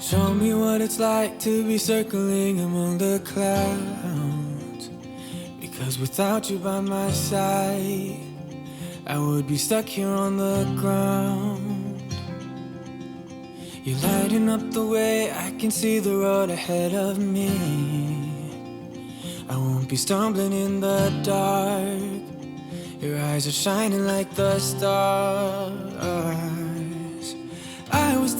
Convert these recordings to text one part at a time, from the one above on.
Show me what it's like to be circling among the clouds. Because without you by my side, I would be stuck here on the ground. You're lighting up the way, I can see the road ahead of me. I won't be stumbling in the dark. Your eyes are shining like the stars. I was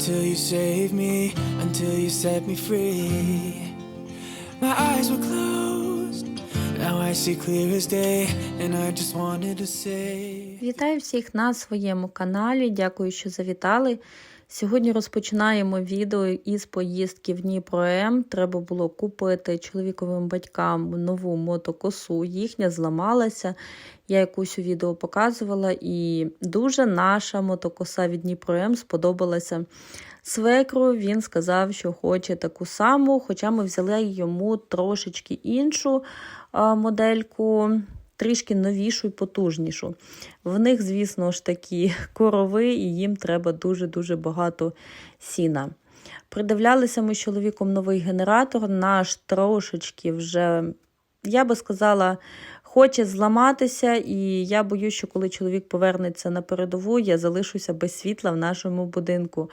until you saved me, until you set me free. My eyes were closed, now I see clear as day, and I just wanted to say. Вітаю всіх на своєму каналі. Дякую, що завітали. Сьогодні розпочинаємо відео із поїздки в Дніпро. Треба було купити чоловіковим батькам нову мотокосу. Їхня зламалася. Я якусь у відео показувала, і дуже наша мотокоса від Дніпро сподобалася свекру. Він сказав, що хоче таку саму, хоча ми взяли йому трошечки іншу модельку трішки новішу і потужнішу. В них, звісно ж, такі корови, і їм треба дуже-дуже багато сіна. Придивлялися ми з чоловіком новий генератор, наш трошечки вже, я би сказала, хоче зламатися, і я боюсь, що коли чоловік повернеться на передову, я залишуся без світла в нашому будинку.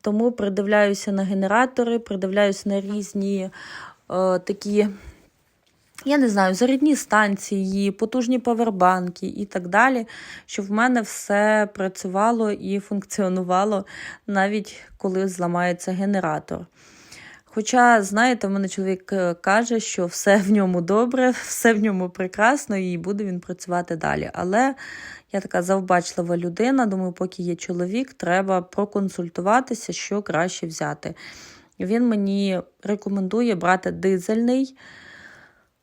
Тому придивляюся на генератори, придивляюся на різні е, такі я не знаю, зарядні станції, потужні павербанки і так далі, щоб в мене все працювало і функціонувало навіть коли зламається генератор. Хоча, знаєте, в мене чоловік е, каже, що все в ньому добре, все в ньому прекрасно, і буде він працювати далі. Але я така завбачлива людина, думаю, поки є чоловік, треба проконсультуватися, що краще взяти. Він мені рекомендує брати дизельний.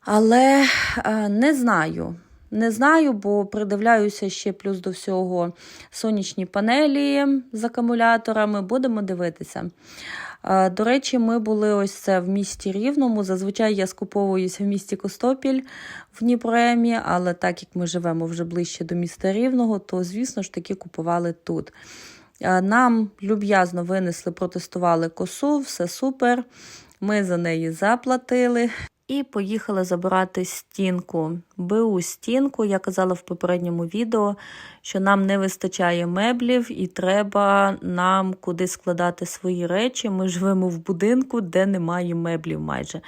Але е, не знаю. Не знаю, бо придивляюся ще плюс до всього сонячні панелі з акумуляторами. Будемо дивитися. Е, До речі, ми були ось це в місті Рівному. Зазвичай я скуповуюся в місті Костопіль в Дніпроемі, але так як ми живемо вже ближче до міста Рівного, то, звісно ж таки, купували тут. Е, Нам люб'язно винесли, протестували косу, все супер. Ми за неї заплатили. І поїхали забирати стінку. БУ стінку. Я казала в попередньому відео, що нам не вистачає меблів і треба нам куди складати свої речі. Ми живемо в будинку, де немає меблів майже.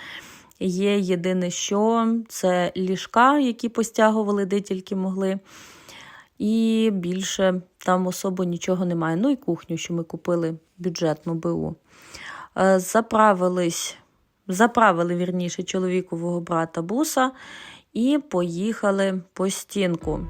Є єдине, що це ліжка, які постягували де тільки могли. І більше там особо нічого немає. Ну і кухню, що ми купили бюджетну БУ. Е, Заправились заправили вірніше чоловікового брата буса і поїхали по стінку.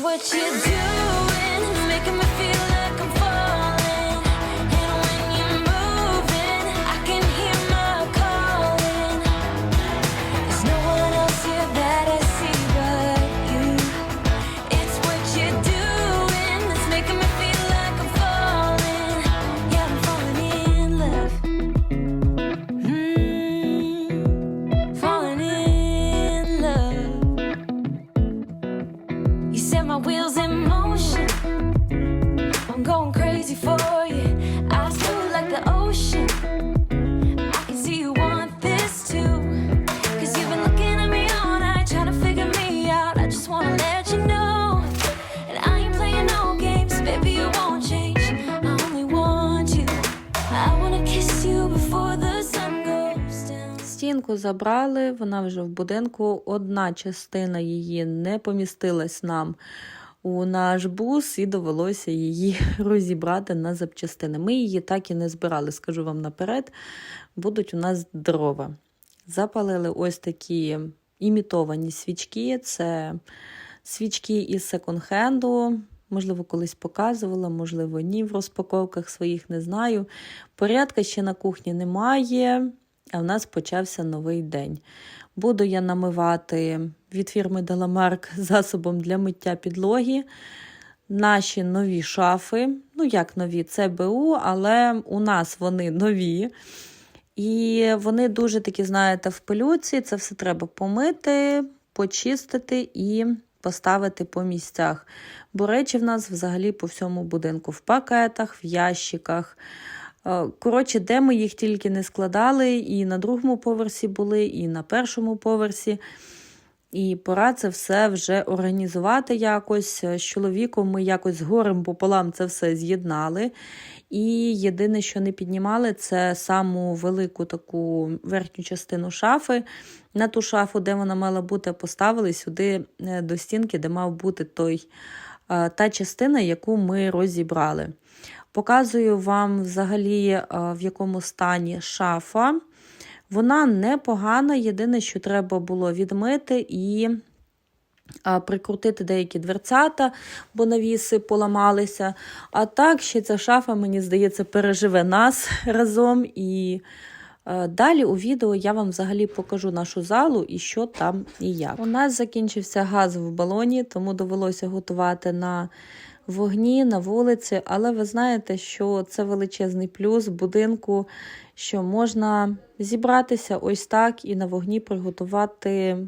What you're doing, making me feel like down. Забрали, вона вже в будинку. Одна частина її не помістилась нам у наш бус, і довелося її розібрати на запчастини. Ми її так і не збирали, скажу вам наперед. Будуть у нас дрова. Запалили ось такі імітовані свічки. Це свічки із секонд-хенду. Можливо, колись показувала, можливо, ні в розпаковках своїх не знаю. Порядка ще на кухні немає, а в нас почався новий день. Буду я намивати від фірми Деламарк засобом для миття підлоги. Наші нові шафи. Ну, як нові, це БУ, але у нас вони нові. І вони дуже такі, знаєте, в пилюці. Це все треба помити, почистити і поставити по місцях. Бо речі в нас взагалі по всьому будинку: в пакетах, в ящиках. Е, Коротше, де ми їх тільки не складали, і на другому поверсі були, і на першому поверсі. І пора це все вже організувати якось. З чоловіком ми якось з горем пополам це все з'єднали. І єдине, що не піднімали, це саму велику таку верхню частину шафи. На ту шафу, де вона мала бути, поставили сюди е, до стінки, де мав бути той, е, та частина, яку ми розібрали. Показую вам взагалі, е, в якому стані шафа. Вона непогана, єдине, що треба було відмити і прикрутити деякі дверцята, бо навіси поламалися. А так, ще ця шафа, мені здається, переживе нас разом. І е, далі у відео я вам взагалі покажу нашу залу і що там і як. У нас закінчився газ в балоні, тому довелося готувати на вогні, на вулиці. Але ви знаєте, що це величезний плюс будинку, що можна зібратися ось так і на вогні приготувати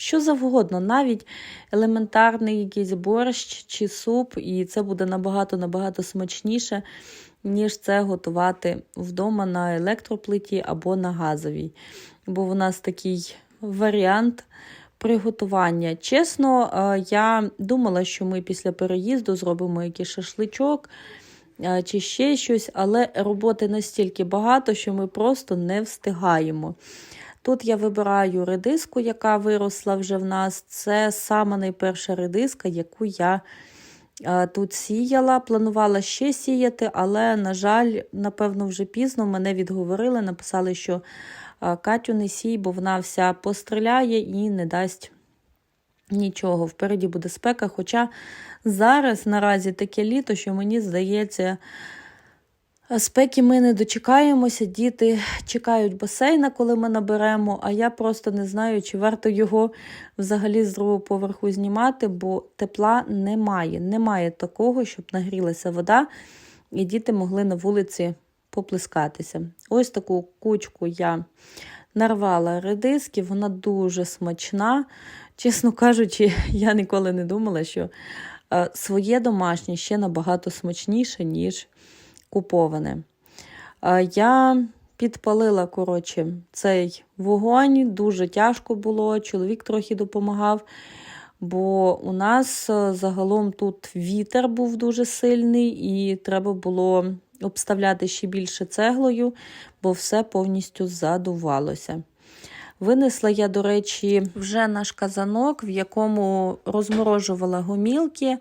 що завгодно, навіть елементарний якийсь борщ чи суп, і це буде набагато-набагато смачніше, ніж це готувати вдома на електроплиті або на газовій. Бо в нас такий варіант приготування. Чесно, е, я думала, що ми після переїзду зробимо якийсь шашличок е, чи ще щось, але роботи настільки багато, що ми просто не встигаємо. Тут я вибираю редиску, яка виросла вже в нас. Це сама найперша редиска, яку я е, тут сіяла. Планувала ще сіяти, але, на жаль, напевно, вже пізно мене відговорили, написали, що Катю не сій, бо вона вся постріляє і не дасть нічого. Впереді буде спека. Хоча зараз наразі таке літо, що мені здається. Спеки ми не дочекаємося, діти чекають басейна, коли ми наберемо, а я просто не знаю, чи варто його взагалі з другого поверху знімати, бо тепла немає. Немає такого, щоб нагрілася вода, і діти могли на вулиці поплескатися. Ось таку кучку я нарвала редиски, вона дуже смачна. Чесно кажучи, я ніколи не думала, що е, своє домашнє ще набагато смачніше, ніж куповане. Е, Я підпалила коротше, цей вогонь, дуже тяжко було, чоловік трохи допомагав, бо у нас е, загалом тут вітер був дуже сильний, і треба було обставляти ще більше цеглою, бо все повністю задувалося. Винесла я, до речі, вже наш казанок, в якому розморожувала гомілки,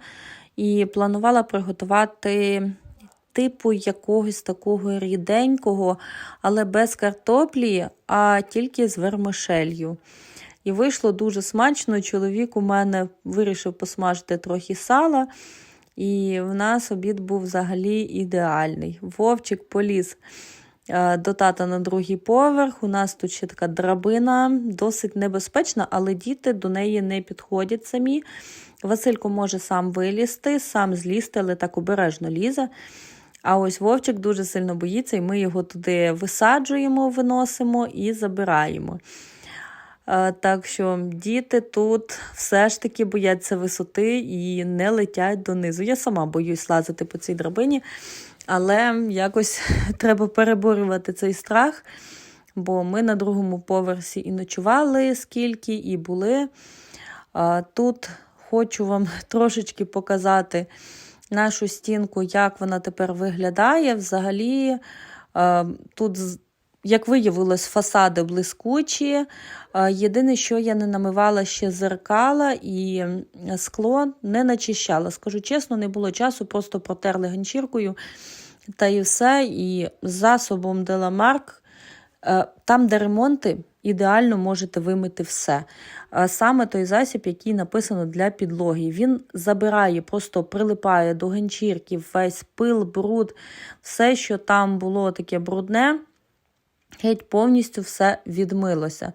і планувала приготувати типу якогось такого ріденького, але без картоплі, а тільки з вермишелью. І вийшло дуже смачно. Чоловік у мене вирішив посмажити трохи сала, і в нас обід був взагалі ідеальний. Вовчик поліз е, до тата на другий поверх. У нас тут ще така драбина, досить небезпечна, але діти до неї не підходять самі. Василько може сам вилізти, сам злізти, але так обережно лізе. А ось Вовчик дуже сильно боїться, і ми його туди висаджуємо, виносимо і забираємо. Е, Так що діти тут все ж таки бояться висоти і не летять донизу. Я сама боюсь лазити по цій драбині, але якось треба переборювати цей страх, бо ми на другому поверсі і ночували скільки, і були. Е, Тут хочу вам трошечки показати нашу стінку, як вона тепер виглядає. Взагалі, е, тут, як виявилось, фасади блискучі. Е, Єдине, що я не намивала ще зеркала і скло не начищала. Скажу чесно, не було часу, просто протерли ганчіркою та і все. І засобом Деламарк, е, там, де ремонти, ідеально можете вимити все. Саме той засіб, який написано для підлоги. Він забирає, просто прилипає до ганчірків весь пил, бруд, все, що там було таке брудне. Геть повністю все відмилося.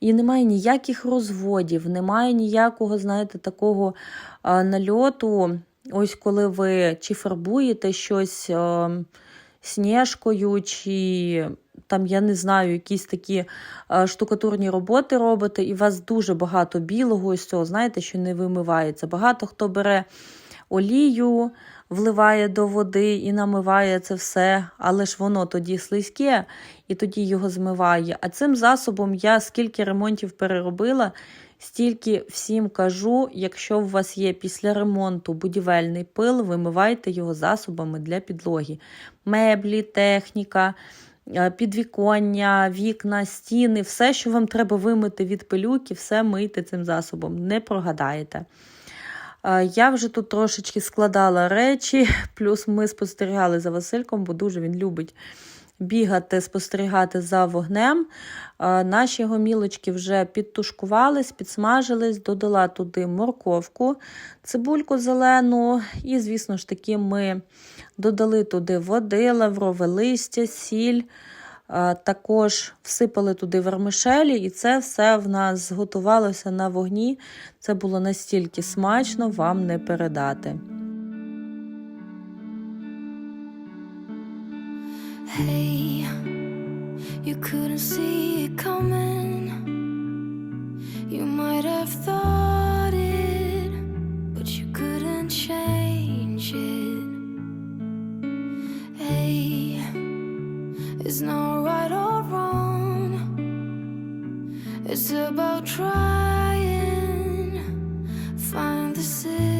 І немає ніяких розводів, немає ніякого, знаєте, такого а, нальоту. Ось коли ви чи фарбуєте щось а, сніжкою, чи там, я не знаю, якісь такі а, штукатурні роботи робите, і у вас дуже багато білого, ось цього, знаєте, що не вимивається. Багато хто бере олію, вливає до води і намиває це все, але ж воно тоді слизьке і тоді його змиває. А цим засобом я скільки ремонтів переробила, стільки всім кажу, якщо у вас є після ремонту будівельний пил, вимивайте його засобами для підлоги. Меблі, техніка. е, Підвіконня, вікна, стіни, все, що вам треба вимити від пилюки, все мийте цим засобом, не прогадаєте. Я вже тут трошечки складала речі, плюс ми спостерігали за Васильком, бо дуже він любить бігати, спостерігати за вогнем. Наші гомілочки вже підтушкувались, підсмажились, додала туди морковку, цибульку зелену, і, звісно ж таки, ми додали туди води, лаврове листя, сіль. Також всипали туди вермишелі, і це все в нас зготувалося на вогні. Це було настільки смачно, вам не передати. Hey, you couldn't see it coming. You might have thought it's not right or wrong. It's about trying, find the silver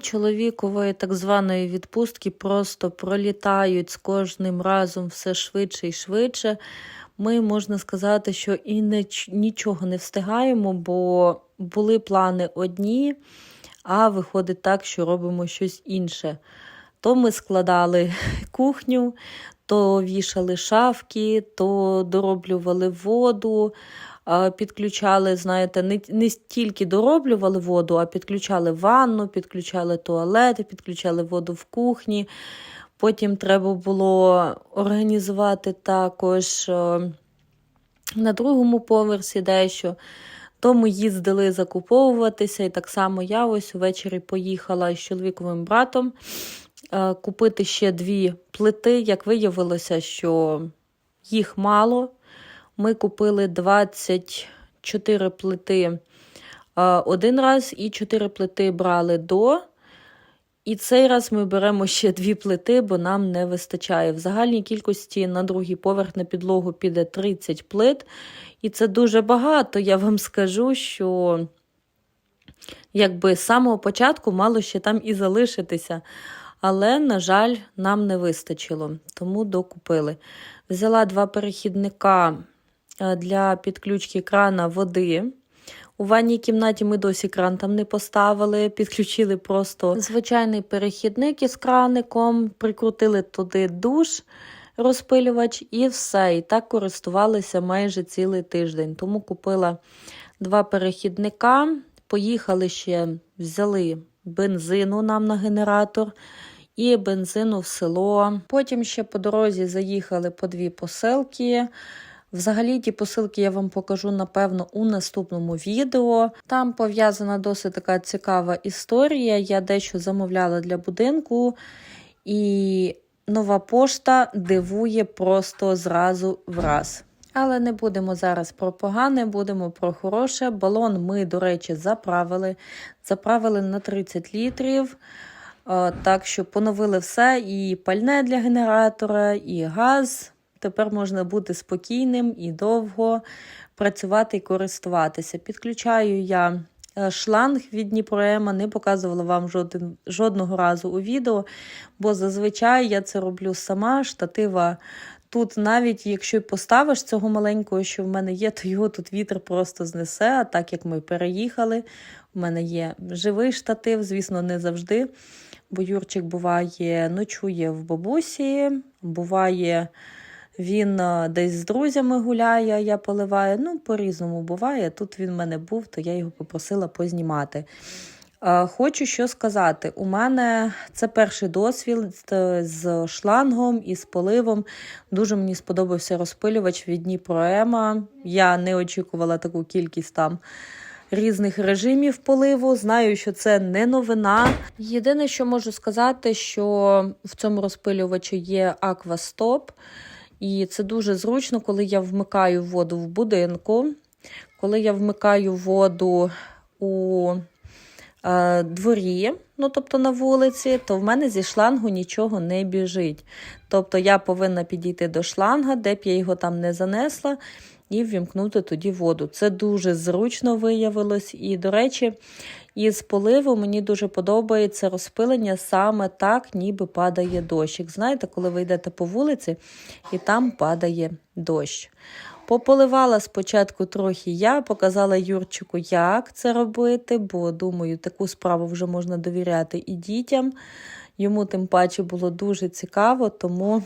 чоловікової так званої відпустки просто пролітають з кожним разом все швидше і швидше. Ми можна сказати, що і не, нічого не встигаємо, бо були плани одні, а виходить так, що робимо щось інше. То ми складали кухню, то вішали шафки, то дороблювали воду, підключали, знаєте, не, не стільки дороблювали воду, а підключали ванну, підключали туалети, підключали воду в кухні. Потім треба було організувати також е, на другому поверсі дещо. То ми їздили закуповуватися, і так само я ось увечері поїхала з чоловіковим братом е, купити ще дві плити. Як виявилося, що їх мало. Ми купили 24 плити е, один раз і 4 плити брали до. І цей раз ми беремо ще дві плити, бо нам не вистачає. В загальній кількості на другий поверх на підлогу піде 30 плит. І це дуже багато. Я вам скажу, що якби з самого початку мало ще там і залишитися. Але, на жаль, нам не вистачило, тому докупили. Взяла два перехідника для підключки крана води. У ванній кімнаті ми досі кран там не поставили, підключили просто звичайний перехідник із краником, прикрутили туди душ, розпилювач і все. І так користувалися майже цілий тиждень. Тому купила два перехідника, поїхали ще, взяли бензину нам на генератор. і бензину в село. Потім ще по дорозі заїхали по дві посилки. Взагалі, ті посилки я вам покажу, напевно, у наступному відео. Там пов'язана досить така цікава історія. Я дещо замовляла для будинку, і нова пошта дивує просто зразу враз. Але не будемо зараз про погане, будемо про хороше. Балон ми, до речі, заправили. Заправили на 30 літрів. Е, Так що поновили все: і пальне для генератора, і газ. Тепер можна бути спокійним і довго працювати і користуватися. Підключаю я е, шланг від Дніпроема, не показувала вам жоден, жодного разу у відео, бо зазвичай я це роблю сама. Штатива тут, навіть якщо поставиш цього маленького, що в мене є, то його тут вітер просто знесе. А так як ми переїхали, у мене є живий штатив, звісно, не завжди. Бо Юрчик буває, ночує в бабусі, буває. Він е, десь з друзями гуляє, я поливаю. Ну, по-різному буває. Тут він в мене був, то я його попросила познімати. Е, Хочу що сказати. У мене це перший досвід е, з шлангом і з поливом. Дуже мені сподобався розпилювач від Дніпроема. Я не очікувала таку кількість там різних режимів поливу. Знаю, що це не новина. Єдине, що можу сказати, що в цьому розпилювачі є аквастоп. І це дуже зручно, коли я вмикаю воду в будинку, коли я вмикаю воду у е, дворі, ну тобто на вулиці, то в мене зі шлангу нічого не біжить. Тобто я повинна підійти до шланга, де б я його там не занесла, і ввімкнути тоді воду. Це дуже зручно виявилось. І, до речі, із поливу мені дуже подобається розпилення саме так, ніби падає дощик. Знаєте, коли ви йдете по вулиці і там падає дощ. Пополивала спочатку трохи я, показала Юрчику, як це робити, бо думаю, таку справу вже можна довіряти і дітям. Йому тим паче було дуже цікаво, тому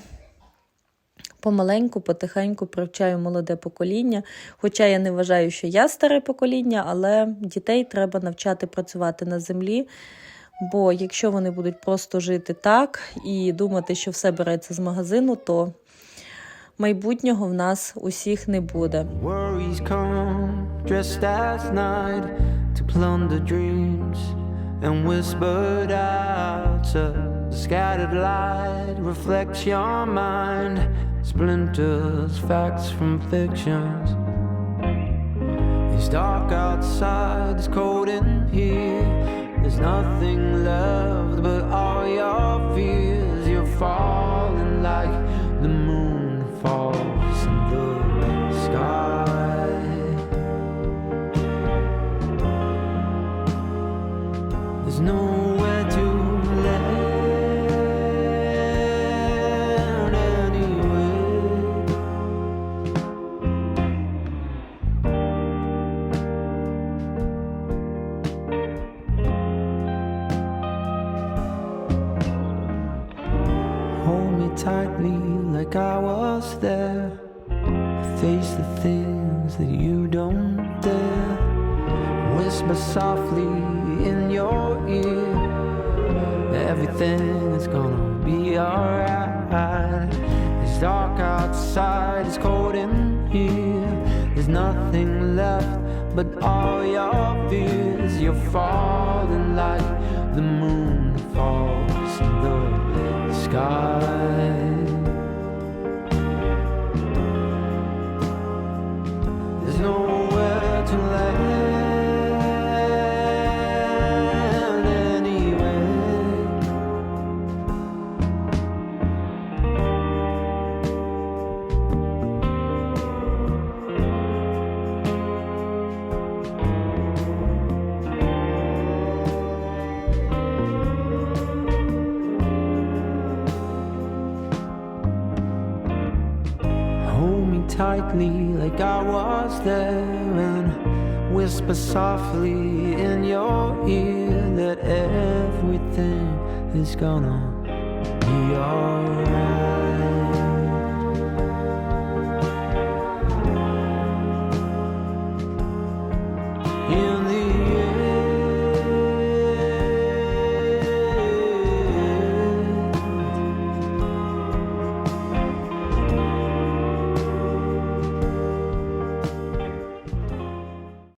помаленьку, потихеньку привчаю молоде покоління. Хоча я не вважаю, що я старе покоління, але дітей треба навчати працювати на землі. Бо якщо вони будуть просто жити так і думати, що все береться з магазину, то майбутнього в нас усіх не буде. And whispered out of scattered light reflects your mind, splinters facts from fictions. It's dark outside, it's cold in here. There's nothing left but all your fears. You're falling like fears. You're falling like the moon falls in the sky. Tightly like I was there and whisper softly in your ear that everything is gonna be alright.